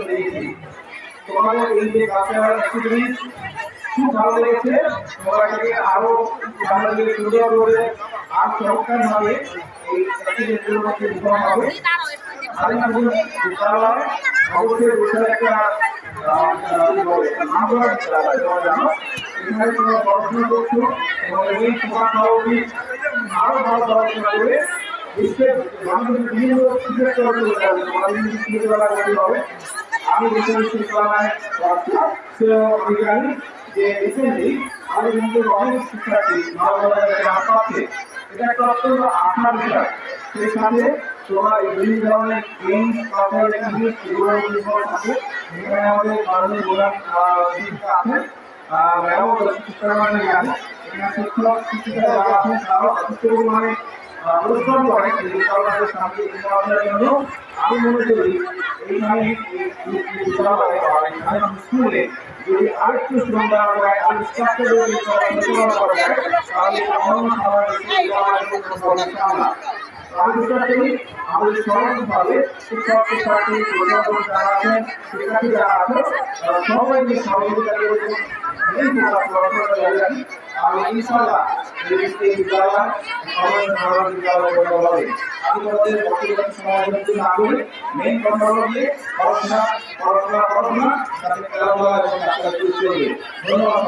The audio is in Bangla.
জন্য তোমাদের এই যে কালচারাল অ্যাক্টিভিটিস খুব ভালো লেগেছে। তোমরা এটাকে আরও ভালো লেগে সুন্দর করে আর চমৎকার এই অ্যাক্টিভিটিগুলোর মধ্যে উদ্ভাবন হবে। জিনিস অবশ্যই বিষয়ে একটা আমরা জানো। এখানে তোমরা পড়াশোনা করছ, এবং এই তোমার খাওয়া উচিত আরও ভালো পড়াশোনা করে বিশ্বের মানুষের বিভিন্ন সুযোগ করে হবে। তোমার বিভিন্ন সুযোগ করতে হবে আমি বিশ্ব বিশ্ববিদ্যালয়ে পড়াশোনা তো আমি জানি যে রিসেন্টলি আমি কিন্তু অনেক শিক্ষার্থী ভালো ভালো জায়গায় পাচ্ছে এটা একটা অত্যন্ত আশার বিষয়। সেই সাথে তোমরা বিভিন্ন ধরনের গেমস কালচারাল অ্যাক্টিভিটিস এগুলো থাকে এখানে আমাদের মাননীয় শিক্ষা আছে। ম্যাডামও শিক্ষার মানে এখানে শিক্ষক, শিক্ষিকারা আছেন, তারাও যথেষ্ট পরিমাণে পরিশ্রম করে এই বিদ্যালয়ের সামনে বিদ্যালয়ের জন্য আমি মনে করি এইখানে এই বিদ্যালয়ে বা এখানে স্কুলে যদি আরেকটু সুন্দর হয় আর স্ট্রাকচার করা যায়, তাহলে অন্য সবার সমস্যা না আমি বিশ্বাস করি আমাদের সমাজভাবে শিক্ষক শিক্ষার্থী অভিভাবক যারা আছেন, শিক্ষার্থী যারা আছেন সবাই মিলে সহযোগিতা করেছেন আমি ইনশাআল্লাহ এই বিদ্যালয় সবাই ভালো বিদ্যালয় করে হবে। ধন্যবাদ